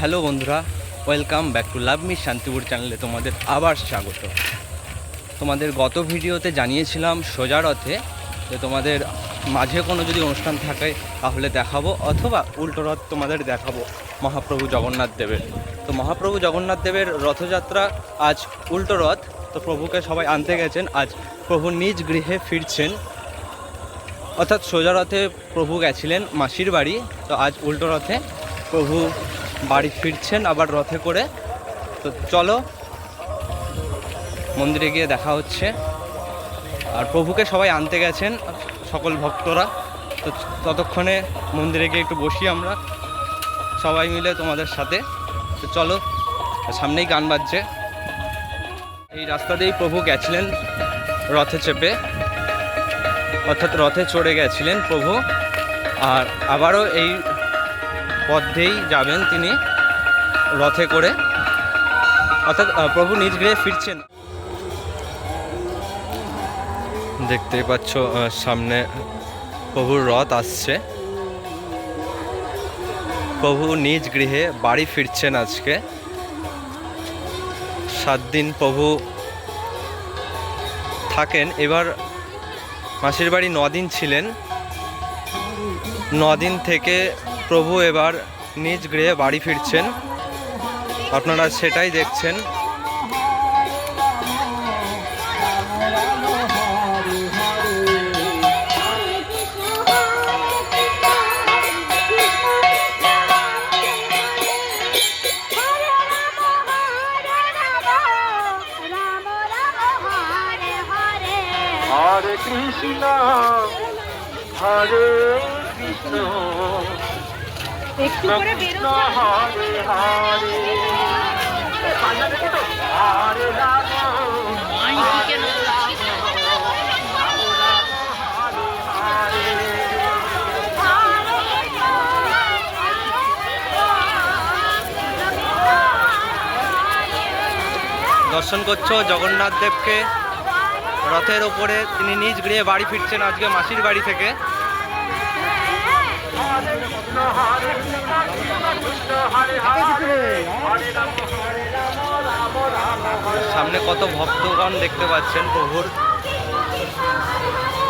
Hello বন্ধুরা, welcome back to love me Shantipur চ্যানেলে তোমাদের আবার স্বাগত। তোমাদের গত ভিডিওতে জানিয়েছিলাম সোজা রথে যে তোমাদের মাঝে কোনো যদি অনুষ্ঠান থাকে তাহলে দেখাবো, অথবা উল্টো রথ তোমাদের দেখাবো মহাপ্রভু জগন্নাথ দেবের। তো মহাপ্রভু জগন্নাথ দেবের রথযাত্রা আজ উল্টো রথ, তো প্রভুকে সবাই আনতে গেছেন, আজ প্রভু নিজ গৃহে ফিরছেন। অর্থাৎ সোজা রথে প্রভু গেছিলেন মাসির বাড়ি, তো আজ উল্টো রথে প্রভু বাড়ি ফিরছেন, আবার রথে করে। তো চলো, মন্দিরে গিয়ে দেখা হচ্ছে। আর প্রভুকে সবাই আনতে গেছেন, সকল ভক্তরা। তো ততক্ষণে মন্দিরে গিয়ে একটু বসি আমরা, সবাই মিলে তোমাদের সাথে। তো চলো, সামনেই গান বাজছে। এই রাস্তা দিয়েই প্রভু গেছিলেন রথে চেপে। অর্থাৎ রথে চড়ে গেছিলেন প্রভু। আর আবারও এই পথ দিয়েই যাবেন তিনি রথে করে। অর্থাৎ প্রভু নিজ গৃহে ফিরছেন। দেখতেই পাচ্ছ সামনে প্রভুর রথ আসছে। প্রভু নিজ গৃহে বাড়ি ফিরছেন আজকে। সাত দিন প্রভু থাকেন। এবার মাসির বাড়ি দিন ছিলেন। দিন থেকে প্রভু এবার নিজ গৃহে বাড়ি ফিরছেন। আপনারা সেটাই দেখছেন। হরে কৃষ্ণ হরে কৃষ্ণ। একটু করে বেরো হরে হরে। হরে দর্শন করছ জগন্নাথ দেবকে। রথের ওপরে তিনি নিজ গৃহে বাড়ি ফিরছেন আজকে মাসির বাড়ি থেকে। সামনে কত ভক্তগণ দেখতে পাচ্ছেন প্রভুর।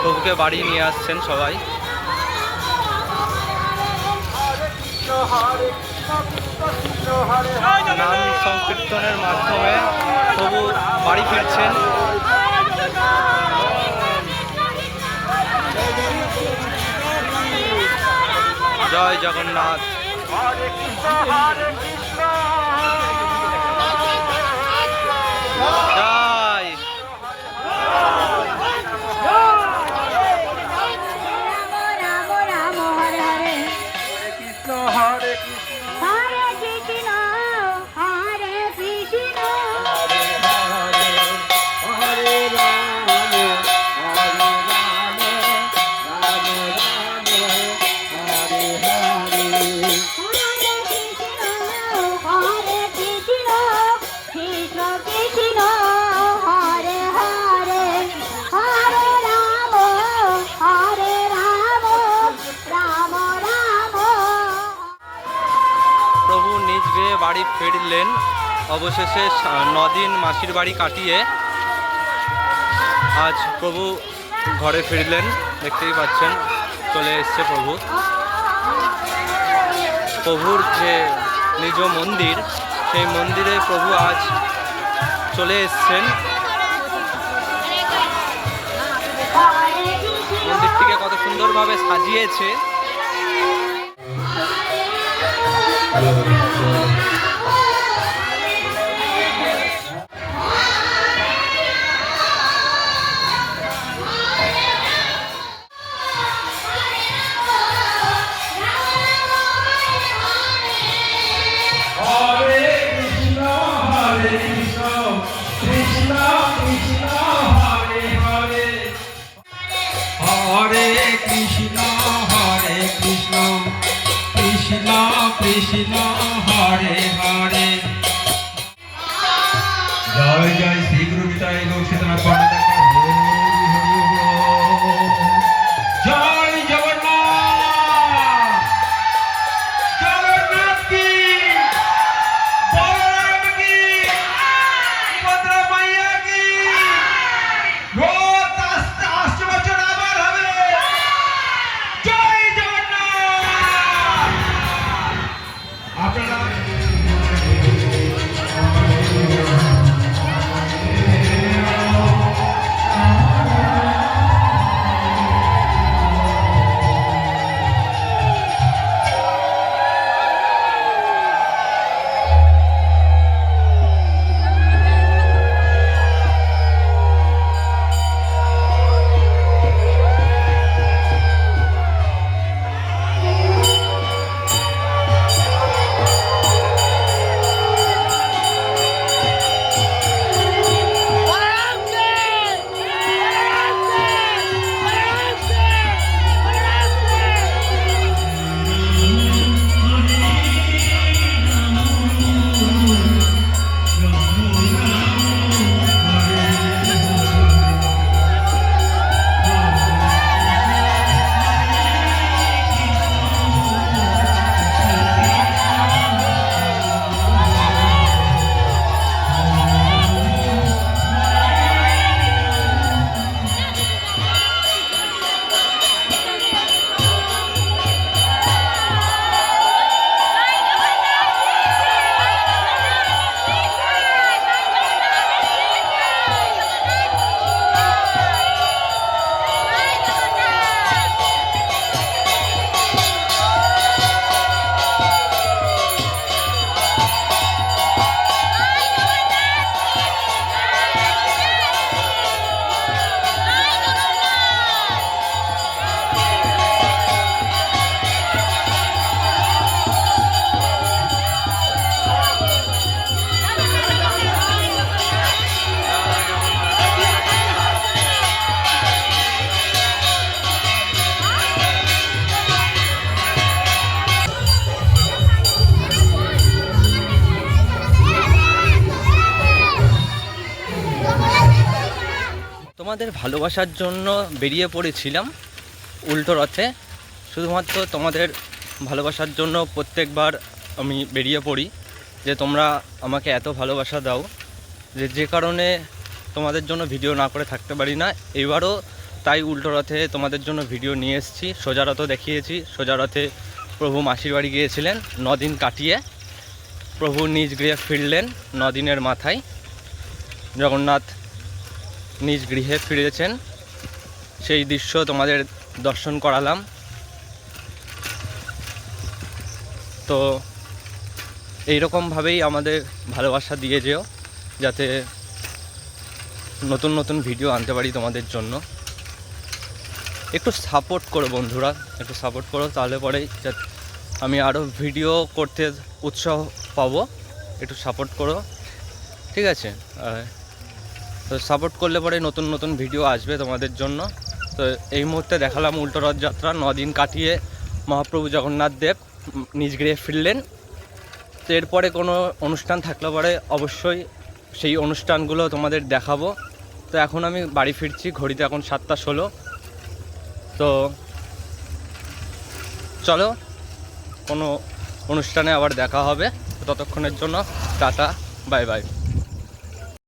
প্রভুকে বাড়ি নিয়ে আসছেন সবাই। নাম সংকীর্তনের মাধ্যমে প্রভু বাড়ি ফিরছেন। জয় জগন্নাথ। ফিরলেন। অবশেষে নদিন মাসির বাড়ি কাটিয়ে আজ প্রভু ঘরে ফিরলেন। দেখতেই পাচ্ছেন, চলে এসছে প্রভু। প্রভুর যে নিজ মন্দির, সেই মন্দিরে প্রভু আজ চলে এসছেন। মন্দিরটিকে কত সুন্দরভাবে সাজিয়েছে। কৃষ্ণ হরে হরে। জয় জয় শ্রী গুরু নিতাই গৌর 好这是 তোমাদের ভালোবাসার জন্য বেরিয়ে পড়েছিলাম উল্টো রথে। শুধুমাত্র তোমাদের ভালোবাসার জন্য প্রত্যেকবার আমি বেরিয়ে পড়ি যে তোমরা আমাকে এত ভালোবাসা দাও যে যে কারণে তোমাদের জন্য ভিডিও না করে থাকতে পারি না। এবারও তাই উল্টো রথে তোমাদের জন্য ভিডিও নিয়ে এসেছি, সোজা রথও দেখিয়েছি। সোজা রথে প্রভু মাসির বাড়ি গিয়েছিলেন দিন কাটিয়ে প্রভু নিজ গৃহে ফিরলেন দিনের মাথায়। জগন্নাথ নিজ গৃহে ফিরেছেন সেই দৃশ্য তোমাদের দর্শন করালাম। তো এইরকমভাবেই আমাদের ভালোবাসা দিয়ে যেও, যাতে নতুন নতুন ভিডিও আনতে পারি তোমাদের জন্য। একটু সাপোর্ট করো বন্ধুরা, একটু সাপোর্ট করো, তাহলে পরেই যাতে আমি আরও ভিডিও করতে উৎসাহ পাবো। একটু সাপোর্ট করো, ঠিক আছে? তো সাপোর্ট করলে পরে নতুন নতুন ভিডিও আসবে তোমাদের জন্য। তো এই মুহূর্তে দেখালাম উল্টো রথযাত্রা দিন কাটিয়ে মহাপ্রভু জগন্নাথ দেব নিজ গৃহে ফিরলেন। তো এরপরে কোনো অনুষ্ঠান থাকলে পরে অবশ্যই সেই অনুষ্ঠানগুলো তোমাদের দেখাবো। তো এখন আমি বাড়ি ফিরছি, ঘড়িতে এখন সাতটা ষোলো। তো চলো, কোনো অনুষ্ঠানে আবার দেখা হবে। ততক্ষণের জন্য টাটা, বাই বাই।